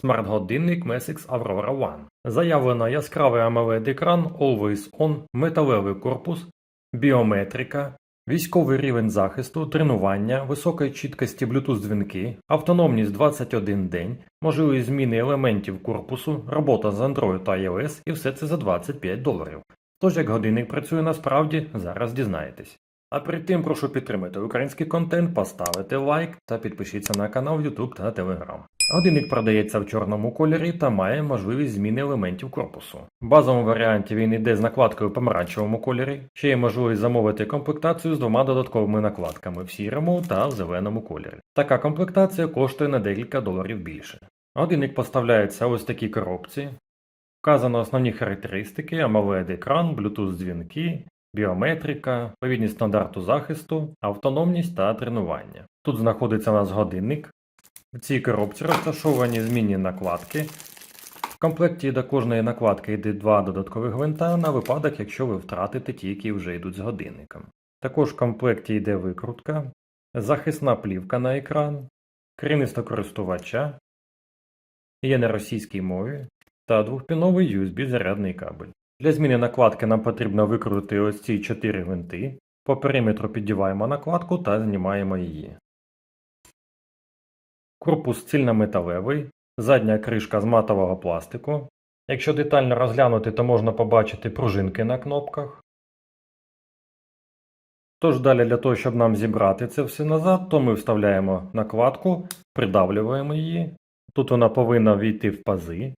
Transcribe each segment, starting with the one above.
Смарт-годинник Mesix Aurora One. Заявлено яскравий amoled екран Always On, металевий корпус, біометрика, військовий рівень захисту, тренування, високої чіткості Bluetooth дзвінки, автономність 21 день, можливість зміни елементів корпусу, робота з Android та iOS і все це за 25 доларів. Тож як годинник працює насправді, зараз дізнаєтесь. А перед тим прошу підтримати український контент, поставити лайк та підпишіться на канал YouTube та Telegram. Годинник продається в чорному кольорі та має можливість зміни елементів корпусу. В базовому варіанті він йде з накладкою в помаранчевому кольорі. Ще є можливість замовити комплектацію з двома додатковими накладками в сірому та в зеленому кольорі. Така комплектація коштує на декілька доларів більше. Годинник поставляється ось такій коробці. Вказано основні характеристики, AMOLED екран, Bluetooth дзвінки, біометрика, відповідність стандарту захисту, автономність та тренування. Тут знаходиться у нас годинник. В цій коробці розташовані змінні накладки. В комплекті до кожної накладки йде два додаткові гвинта на випадок, якщо ви втратите ті, які вже йдуть з годинником. Також в комплекті йде викрутка, захисна плівка на екран, керівництво користувача, є на російській мові та двохпіновий USB-зарядний кабель. Для зміни накладки нам потрібно викрутити ось ці 4 гвинти. По периметру піддіваємо накладку та знімаємо її. Корпус цільнометалевий, задня кришка з матового пластику. Якщо детально розглянути, то можна побачити пружинки на кнопках. Тож далі для того, щоб нам зібрати це все назад, то ми вставляємо накладку, придавлюємо її. Тут вона повинна війти в пази.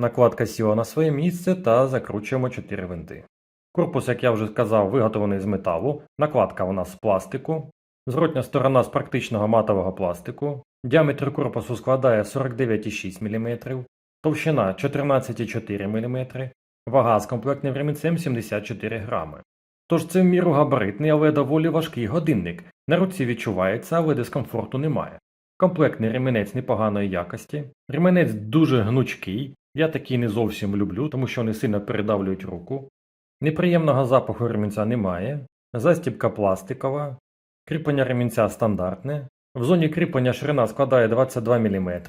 Накладка сіла на своє місце та закручуємо 4 винти. Корпус, як я вже сказав, виготовлений з металу, накладка у нас з пластику, зворотня сторона з практичного матового пластику, діаметр корпусу складає 49,6 мм, товщина 14,4 мм, вага з комплектним ремінцем 74 грами. Тож це в міру габаритний, але доволі важкий годинник. На руці відчувається, але дискомфорту немає. Комплектний ремінець непоганої якості. Ремінець дуже гнучкий. Я такий не зовсім люблю, тому що вони сильно передавлюють руку. Неприємного запаху ремінця немає. Застібка пластикова. Кріплення ремінця стандартне. В зоні кріплення ширина складає 22 мм.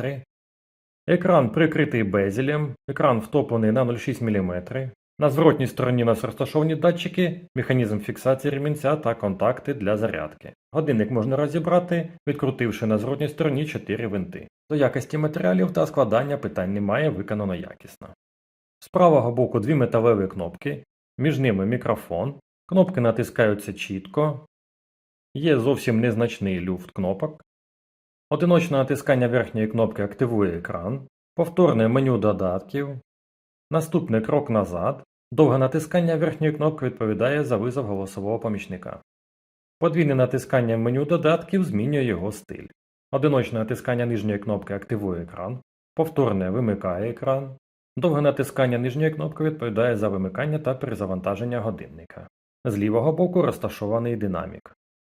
Екран прикритий безелем. Екран втоплений на 0,6 мм. На зворотній стороні нас розташовані датчики, механізм фіксації ремінця та контакти для зарядки. Годинник можна розібрати, відкрутивши на зворотній стороні 4 винти. До якості матеріалів та складання питань немає, виконано якісно. З правого боку дві металеві кнопки, між ними мікрофон, кнопки натискаються чітко, є зовсім незначний люфт кнопок. Одиночне натискання верхньої кнопки активує екран, повторне меню додатків, наступний крок назад, довге натискання верхньої кнопки відповідає за визов голосового помічника. Подвійне натискання меню додатків змінює його стиль. Одиночне натискання нижньої кнопки активує екран, повторне вимикає екран, довге натискання нижньої кнопки відповідає за вимикання та перезавантаження годинника. З лівого боку розташований динамік.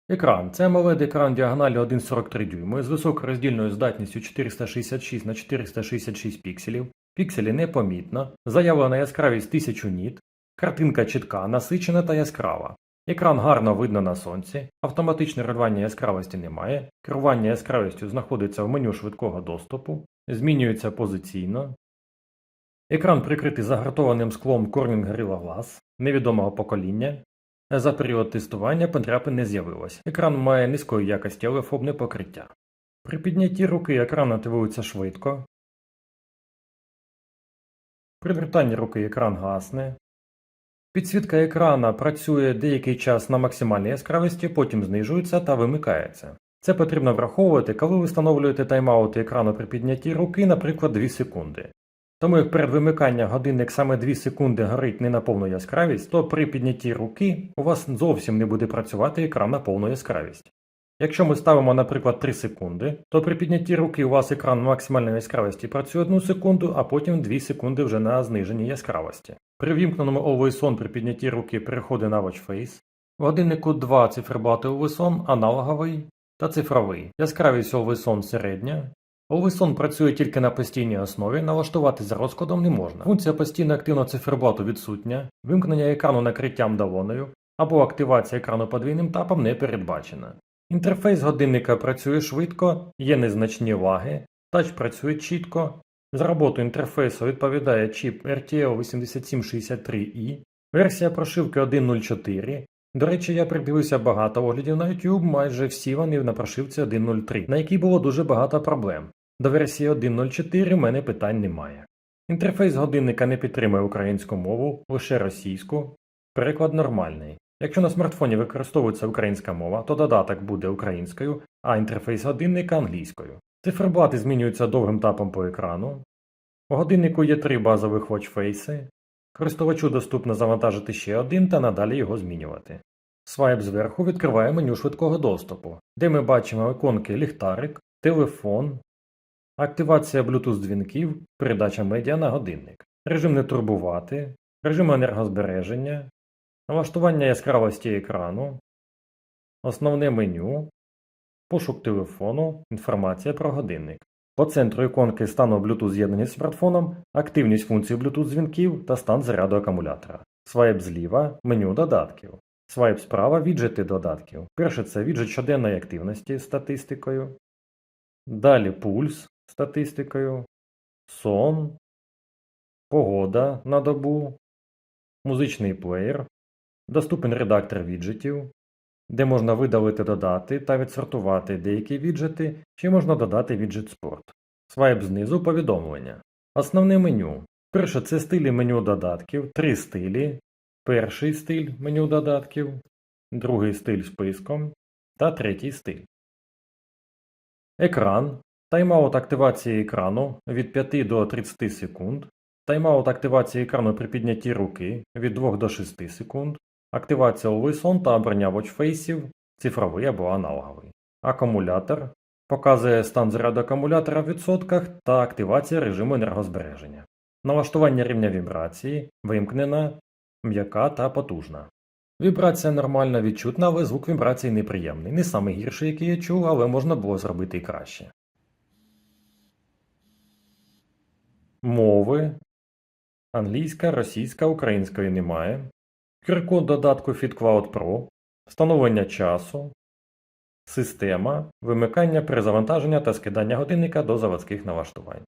Екран це AMOLED екран діагоналі 1,43 дюйми з високороздільною здатністю 466 на 466 пікселів. Пікселі непомітно, заявлена яскравість 1000 ніт, картинка чітка, насичена та яскрава. Екран гарно видно на сонці, автоматичне регулювання яскравості немає, керування яскравістю знаходиться в меню швидкого доступу, змінюється позиційно. Екран прикритий загартованим склом Corning Gorilla Glass невідомого покоління. За період тестування подряпин не з'явилось. Екран має низької якості олефобне покриття. При піднятті руки екран активується швидко. При вертанні руки екран гасне. Підсвітка екрана працює деякий час на максимальній яскравості, потім знижується та вимикається. Це потрібно враховувати, коли ви встановлюєте тайм-аути екрану при піднятті руки, наприклад, 2 секунди. Тому як перед вимиканням годинник саме 2 секунди горить не на повну яскравість, то при піднятті руки у вас зовсім не буде працювати екран на повну яскравість. Якщо ми ставимо, наприклад, 3 секунди, то при піднятті руки у вас екран на максимальній яскравості працює 1 секунду, а потім 2 секунди вже на зниженій яскравості. При вімкненому Always On при піднятті руки переходить на Watch Face. В годиннику два циферблати Always On, аналоговий та цифровий. Яскравість Always середня. Always працює тільки на постійній основі, налаштувати за розкладом не можна. Функція постійно активного циферблату відсутня, вимкнення екрану накриттям долоною або активація екрану подвійним тапом не передбачена. Інтерфейс годинника працює швидко, є незначні лаги, Тач працює чітко. За роботу інтерфейсу відповідає чіп RTL 8763i, версія прошивки 1.04. До речі, я придивився багато оглядів на YouTube, майже всі вони на прошивці 1.03, на якій було дуже багато проблем. До версії 1.04 в мене питань немає. Інтерфейс годинника не підтримує українську мову, лише російську. Переклад нормальний. Якщо на смартфоні використовується українська мова, то додаток буде українською, а інтерфейс годинника англійською. Циферблати змінюються довгим тапом по екрану. У годиннику є три базових watchface. Користувачу доступно завантажити ще один та надалі його змінювати. Свайп зверху відкриває меню швидкого доступу, де ми бачимо іконки ліхтарик, телефон, активація Bluetooth дзвінків, передача медіа на годинник, режим не турбувати, режим енергозбереження, налаштування яскравості екрану, основне меню, пошук телефону, інформація про годинник. По центру іконки стану Bluetooth з'єднання з смартфоном, активність функцій Bluetooth дзвінків та стан заряду акумулятора. Свайп зліва меню додатків. Свайп справа віджити додатків. Перше це віджит щоденної активності з статистикою. Далі пульс з статистикою, сон, погода на добу, музичний плеєр, доступен редактор віджитів, де можна видалити додати та відсортувати деякі віджити, чи можна додати віджит спорт. Свайп знизу повідомлення. Основне меню. Перше це стилі меню додатків, три стилі. Перший стиль меню додатків, другий стиль списком та третій стиль. Екран. Тайм-аут активації екрану від 5 до 30 секунд. Тайм-аут активації екрану при піднятті руки від 2 до 6 секунд. Активація On та обрання watchfaceів цифровий або аналоговий. Акумулятор показує стан заряду акумулятора в відсотках та активація режиму енергозбереження. Налаштування рівня вібрації вимкнена, м'яка та потужна. Вібрація нормально відчутна, але звук вібрації неприємний. Не самий гірший, який я чув, але можна було зробити і краще. Мови. Англійська, російська, української немає. QR-код додатку FitCloud Pro, встановлення часу, система, вимикання перезавантаження та скидання годинника до заводських налаштувань.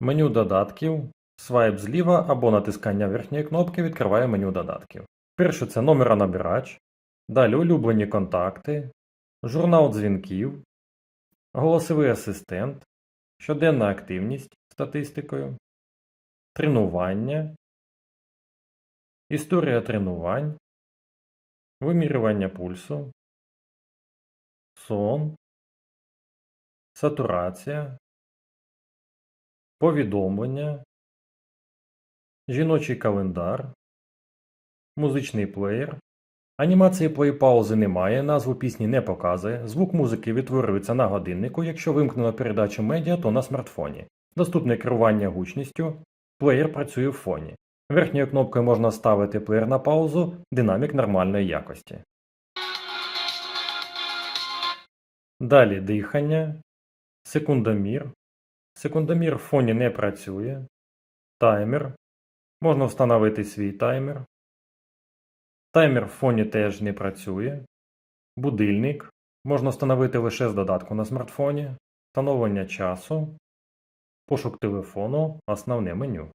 Меню додатків, свайп зліва або натискання верхньої кнопки відкриває меню додатків. Перше це номеронабирач, далі улюблені контакти, журнал дзвінків, голосовий асистент, щоденна активність статистикою, тренування, історія тренувань, вимірювання пульсу, сон, сатурація, повідомлення, жіночий календар, музичний плеєр. Анімації плей-паузи немає, назву пісні не показує, звук музики відтворюється на годиннику, якщо вимкнено передачу медіа, то на смартфоні. Доступне керування гучністю, плеєр працює в фоні. Верхньою кнопкою можна ставити плеєр на паузу, динамік нормальної якості. Далі дихання, секундомір. Секундомір в фоні не працює. Таймер. Можна встановити свій таймер. Таймер в фоні теж не працює. Будильник. Можна встановити лише з додатку на смартфоні. Встановлення часу. Пошук телефону. Основне меню.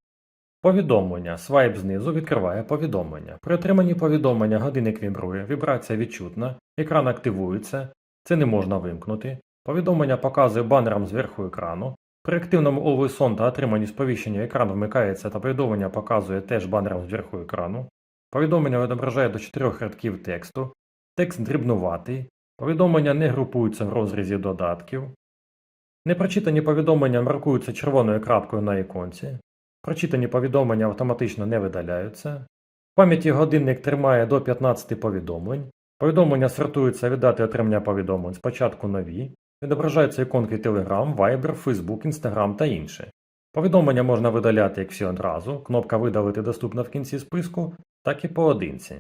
Повідомлення. Свайп знизу відкриває повідомлення. При отриманні повідомлення годинник вібрує, вібрація відчутна, екран активується, це не можна вимкнути. Повідомлення показує банером зверху екрану. При активному Always On та отриманні сповіщення екран вмикається та повідомлення показує теж банером зверху екрану. Повідомлення відображає до 4 рядків тексту. Текст дрібнуватий. Повідомлення не групуються в розрізі додатків. Непрочитані повідомлення маркуються червоною крапкою на іконці. Прочитані повідомлення автоматично не видаляються. В пам'яті годинник тримає до 15 повідомлень. Повідомлення сортуються від дати отримання повідомлень. Спочатку нові. Відображаються іконки Telegram, Viber, Facebook, Instagram та інше. Повідомлення можна видаляти як всі одразу. Кнопка Видалити доступна в кінці списку, так і поодинці.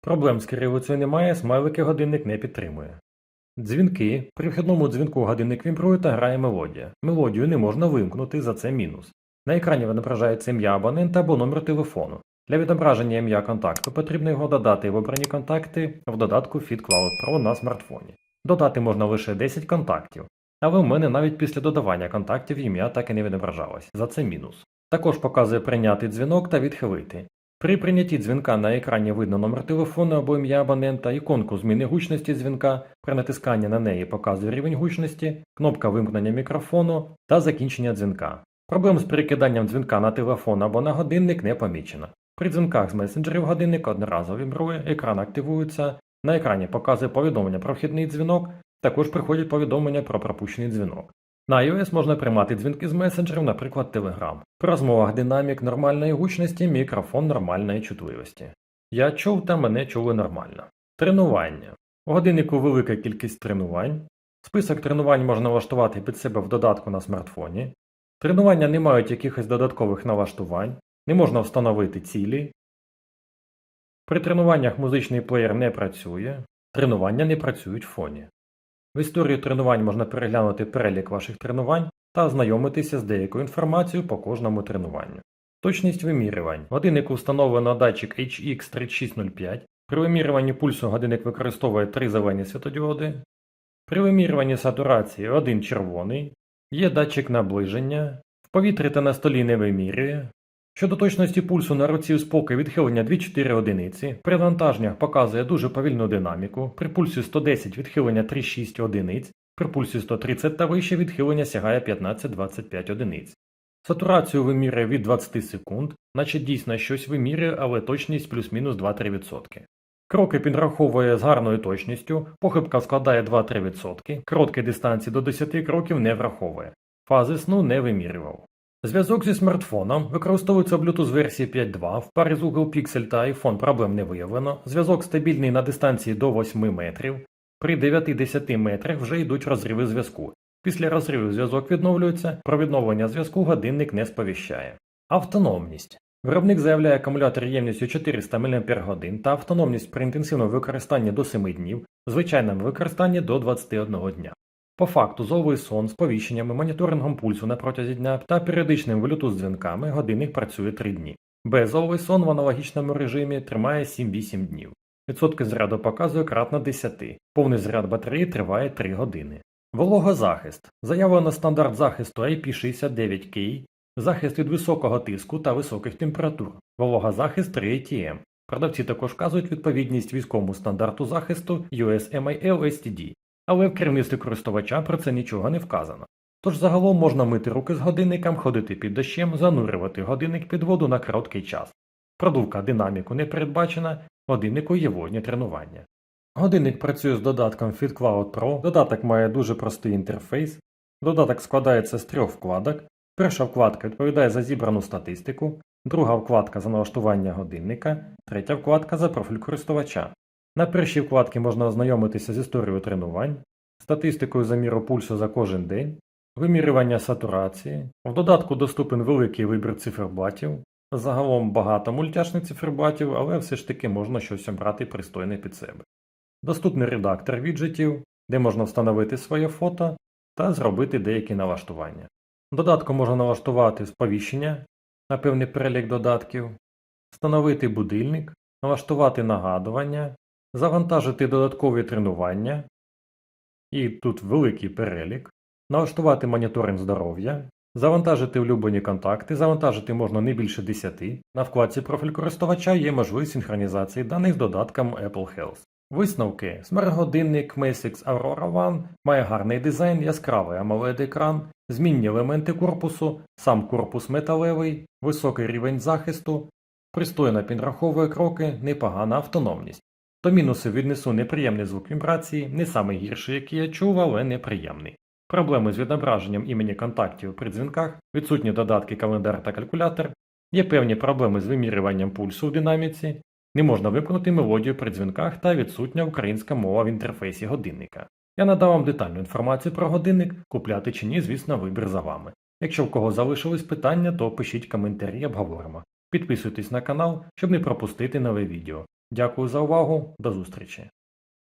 Проблем з кирилицею немає, смайлики годинник не підтримує. Дзвінки. При вхідному дзвінку годинник вібрує та грає мелодія. Мелодію не можна вимкнути, за це мінус. На екрані відображається ім'я абонента або номер телефону. Для відображення ім'я контакту потрібно його додати в обрані контакти в додатку FitCloud Pro на смартфоні. Додати можна лише 10 контактів. але в мене навіть після додавання контактів ім'я так і не відображалось, за це мінус. Також показує прийняти дзвінок та відхилити. При прийнятті дзвінка на екрані видно номер телефону або ім'я абонента, іконку зміни гучності дзвінка, при натисканні на неї показує рівень гучності, кнопка вимкнення мікрофону та закінчення дзвінка. Проблем з перекиданням дзвінка на телефон або на годинник не помічено. При дзвінках з месенджерів годинник одноразово вібрує, екран активується, на екрані показує повідомлення про вхідний дзвінок, також приходять повідомлення про пропущений дзвінок. На iOS можна приймати дзвінки з месенджерів, наприклад, Telegram. При розмовах динамік нормальної гучності, мікрофон нормальної чутливості. Я чув та мене чули нормально. Тренування. У годиннику велика кількість тренувань. Список тренувань можна налаштувати під себе в додатку на смартфоні. Тренування не мають якихось додаткових налаштувань, не можна встановити цілі. При тренуваннях музичний плеєр не працює, тренування не працюють в фоні. В історії тренувань можна переглянути перелік ваших тренувань та ознайомитися з деякою інформацією по кожному тренуванню. Точність вимірювань. В годиннику встановлено датчик HX3605. При вимірюванні пульсу годинник використовує три зелені світодіоди. При вимірюванні сатурації один червоний. Є датчик наближення. В повітрі та на столі не вимірює. Щодо точності пульсу на руці у спокій відхилення 2-4 одиниці, при навантаженнях показує дуже повільну динаміку, при пульсі 110 відхилення 3-6 одиниць, при пульсі 130 та вище відхилення сягає 15-25 одиниць. Сатурацію вимірює від 20 секунд, наче дійсно щось вимірює, але точність плюс-мінус 2-3%. Кроки підраховує з гарною точністю, похибка складає 2-3%, короткі дистанції до 10 кроків не враховує, фази сну не вимірював. Зв'язок зі смартфоном використовується Bluetooth версії 5.2, в парі з Google Pixel та iPhone проблем не виявлено, зв'язок стабільний на дистанції до 8 метрів, при 9-10 метрах вже йдуть розриви зв'язку. Після розриву зв'язок відновлюється, про відновлення зв'язку годинник не сповіщає. Автономність. Виробник заявляє акумулятор ємністю 400 мАч та автономність при інтенсивному використанні до 7 днів, звичайному використанні до 21 дня. По факту зовий сон, сповіщеннями, моніторингом пульсу на протязі дня та періодичними Bluetooth дзвінками годинник працює 3 дні. Беззовий сон в аналогічному режимі тримає 7-8 днів. Відсотки заряду показує кратно 10, повний заряд батареї триває 3 години. Вологозахист. Заявлено стандарт захисту IP69K, захист від високого тиску та високих температур, вологозахист 3 ATM. Продавці також вказують відповідність військовому стандарту захисту USMIL STD, але в керівництві користувача про це нічого не вказано. Тож загалом можна мити руки з годинником, ходити під дощем, занурювати годинник під воду на короткий час. Продувка динаміку не передбачена, годиннику є водні тренування. Годинник працює з додатком FitCloud Pro, додаток має дуже простий інтерфейс, додаток складається з трьох вкладок. Перша вкладка відповідає за зібрану статистику, друга вкладка за налаштування годинника, третя вкладка за профіль користувача. На першій вкладці можна ознайомитися з історією тренувань, статистикою заміру пульсу за кожен день, вимірювання сатурації. В додатку доступен великий вибір циферблатів. Загалом багато мультяшних циферблатів, але все ж таки можна щось обрати пристойне під себе. Доступний редактор віджитів, де можна встановити своє фото та зробити деякі налаштування. Додатку можна налаштувати сповіщення на певний перелік додатків, встановити будильник, налаштувати нагадування, завантажити додаткові тренування, і тут великий перелік, налаштувати моніторинг здоров'я, завантажити улюблені контакти, завантажити можна не більше 10. На вкладці профіль користувача є можливість синхронізації даних з додатком Apple Health. Висновки. Смарт-годинник Aurora One має гарний дизайн, яскравий amoled екран змінні елементи корпусу, сам корпус металевий, високий рівень захисту, пристойно підраховує кроки, непогана автономність. До мінусів віднесу неприємний звук вібрації, не самий гірший, який я чув, але неприємний. Проблеми з відображенням імені контактів при дзвінках, відсутні додатки календар та калькулятор, є певні проблеми з вимірюванням пульсу в динаміці, не можна вимкнути мелодію при дзвінках та відсутня українська мова в інтерфейсі годинника. Я надав вам детальну інформацію про годинник, купляти чи ні, звісно, вибір за вами. Якщо в кого залишились питання, то пишіть коментарі, обговоримо. Підписуйтесь на канал, щоб не пропустити нове відео. Дякую за увагу, до зустрічі!